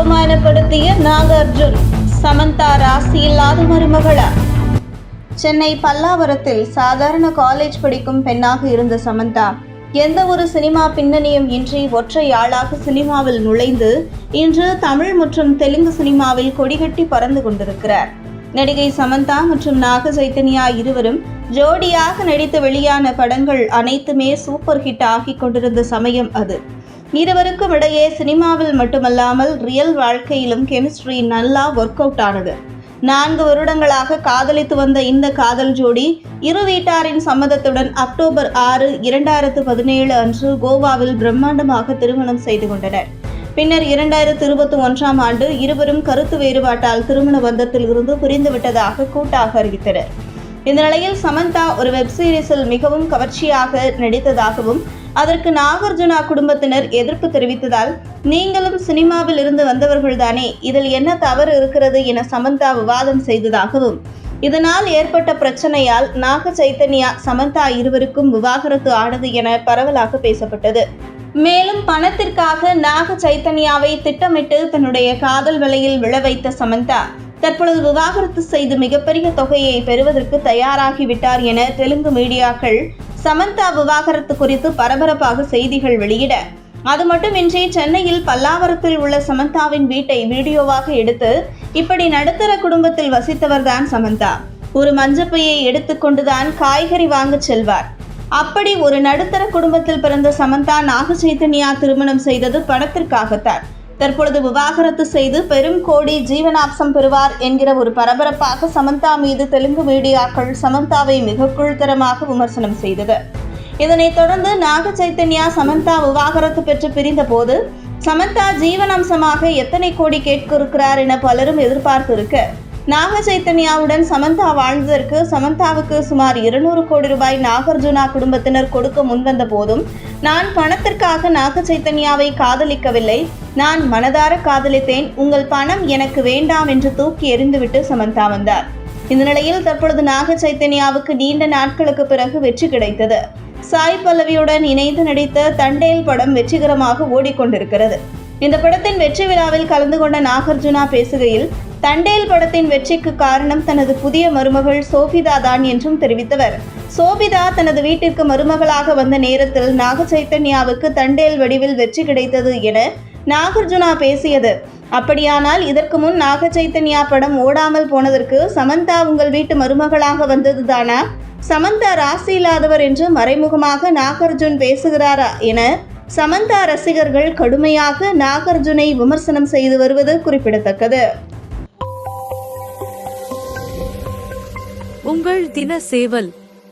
அவமானப்படுத்திய நாகார்ஜுன் சமந்தா ராசி இல்லாத மருமகளா? சென்னை பல்லாவரத்தில் சாதாரண காலேஜ் படிக்கும் பெண்ணாக இருந்த சமந்தா எந்த ஒரு சினிமா பின்னணியும் இன்றி ஒற்றை ஆளாக சினிமாவில் நுழைந்து இன்று தமிழ் மற்றும் தெலுங்கு சினிமாவில் கொடிகட்டி பறந்து கொண்டிருக்கிறார். நடிகை சமந்தா மற்றும் நாக சைத்தன்யா இருவரும் ஜோடியாக நடித்து வெளியான படங்கள் அனைத்துமே சூப்பர் ஹிட் ஆகிக் கொண்டிருந்த சமயம் அது. இருவருக்கும் இடையே சினிமாவில் மட்டுமல்லாமல் ரியல் வாழ்க்கையிலும் கெமிஸ்ட்ரி நல்லா ஒர்க் அவுட் ஆனது. நான்கு வருடங்களாக காதலித்து வந்த இந்த காதல் ஜோடி இரு வீட்டாரின் சம்மதத்துடன் அக்டோபர் ஆறு இரண்டாயிரத்து பதினேழு அன்று கோவாவில் பிரம்மாண்டமாக திருமணம் செய்து கொண்டனர். பின்னர் இரண்டாயிரத்து இருபத்தி ஒன்றாம் ஆண்டு இருவரும் கருத்து வேறுபாட்டால் திருமண பந்தத்தில் இருந்து பிரிந்துவிட்டதாக கூட்டாக அறிவித்தனர். இந்த நிலையில் சமந்தா ஒரு வெப் சீரிஸில் மிகவும் கவர்ச்சியாக நடித்ததாகவும் அதற்கு நாகார்ஜுனா குடும்பத்தினர் எதிர்ப்பு தெரிவித்ததால் நீங்களும் சினிமாவில் இருந்து வந்தவர்கள்தானே இதில் என்ன தவறு இருக்கிறது என சமந்தா விவாதம் செய்ததாகவும் இதனால் ஏற்பட்ட பிரச்சனையால் நாக சைத்தன்யா சமந்தா இருவருக்கும் விவாகரத்து ஆனது என பரவலாக பேசப்பட்டது. மேலும் பணத்திற்காக நாக சைத்தன்யாவை திட்டமிட்டு தன்னுடைய காதல் வலையில் விழ வைத்த சமந்தா தற்பொழுது விவாகரத்து செய்து மிகப்பெரிய தொகையை பெறுவதற்கு தயாராகிவிட்டார் என தெலுங்கு மீடியாக்கள் சமந்தா விவாகரத்து குறித்து பரபரப்பாக செய்திகள் வெளியிட அது மட்டுமின்றி சென்னையில் பல்லாவரத்தில் உள்ள சமந்தாவின் வீட்டை வீடியோவாக எடுத்து இப்படி நடுத்தர குடும்பத்தில் வசித்தவர்தான் சமந்தா. ஒரு மஞ்சப்பையை எடுத்துக்கொண்டுதான் காய்கறி வாங்கச் செல்வார். அப்படி ஒரு நடுத்தர குடும்பத்தில் பிறந்த சமந்தா நாக சைத்தன்யா திருமணம் செய்தது பணத்திற்காகத்தான். தற்பொழுது விவாகரத்து செய்து பெரும் கோடி ஜீவனாம்சம் பெறுவார் என்கிற ஒரு பரபரப்பாக சமந்தா மீது தெலுங்கு மீடியாக்கள் சமந்தாவை மிக கீழ்த்தரமாக விமர்சனம் செய்தது. இதனைத் தொடர்ந்து நாக சைத்தன்யா சமந்தா விவாகரத்து பெற்று பிரிந்தபோது சமந்தா ஜீவனாம்சமாக எத்தனை கோடி கேட்க இருக்கிறார் என பலரும் எதிர்பார்த்திருக்க. நாக சைத்தன்யாவுடன் சமந்தா வாழ்ந்ததற்கு சமந்தாவுக்கு சுமார் இருநூறு கோடி ரூபாய் நாகார்ஜுனா குடும்பத்தினர் கொடுக்க முன்வந்த போதும் நான் பணத்திற்காக நாக சைத்தன்யாவை காதலிக்கவில்லை. நான் மனதார காதலித்தேன். உங்கள் பணம் எனக்கு வேண்டாம் என்று தூக்கி எறிந்துவிட்டு சமந்தா வந்தார். இந்த நிலையில் தற்பொழுது நாக சைத்தன்யாவுக்கு நீண்ட நாட்களுக்கு பிறகு வெற்றி கிடைத்தது. சாய் பல்லவியுடன் இணைந்து நடித்த தண்டேல் படம் வெற்றிகரமாக ஓடிக்கொண்டிருக்கிறது. இந்த படத்தின் வெற்றி விழாவில் கலந்து கொண்ட நாகார்ஜுனா பேசுகையில் தண்டேல் படத்தின் வெற்றிக்கு காரணம் தனது புதிய மருமகள் சோபிதா தான் என்றும் தெரிவித்தவர். சோபிதா தனது வீட்டிற்கு மருமகளாக வந்த நேரத்தில் நாக சைத்தன்யாவுக்கு தண்டேல் வடிவில் வெற்றி கிடைத்தது என நாகார்ஜுனா பேசியது. அப்படியானால் இதற்கு முன் நாக சைத்தன்யா படம் ஓடாமல் போனதற்கு சமந்தா உங்கள் வீட்டு மருமகளாக வந்தது தானா? சமந்தா ராசி இல்லாதவர் என்று மறைமுகமாக நாகார்ஜுன் பேசுகிறாரா என சமந்தா ரசிகர்கள் கடுமையாக நாகார்ஜுனை விமர்சனம் செய்து வருவது குறிப்பிடத்தக்கது. உங்கள் தின சேவல்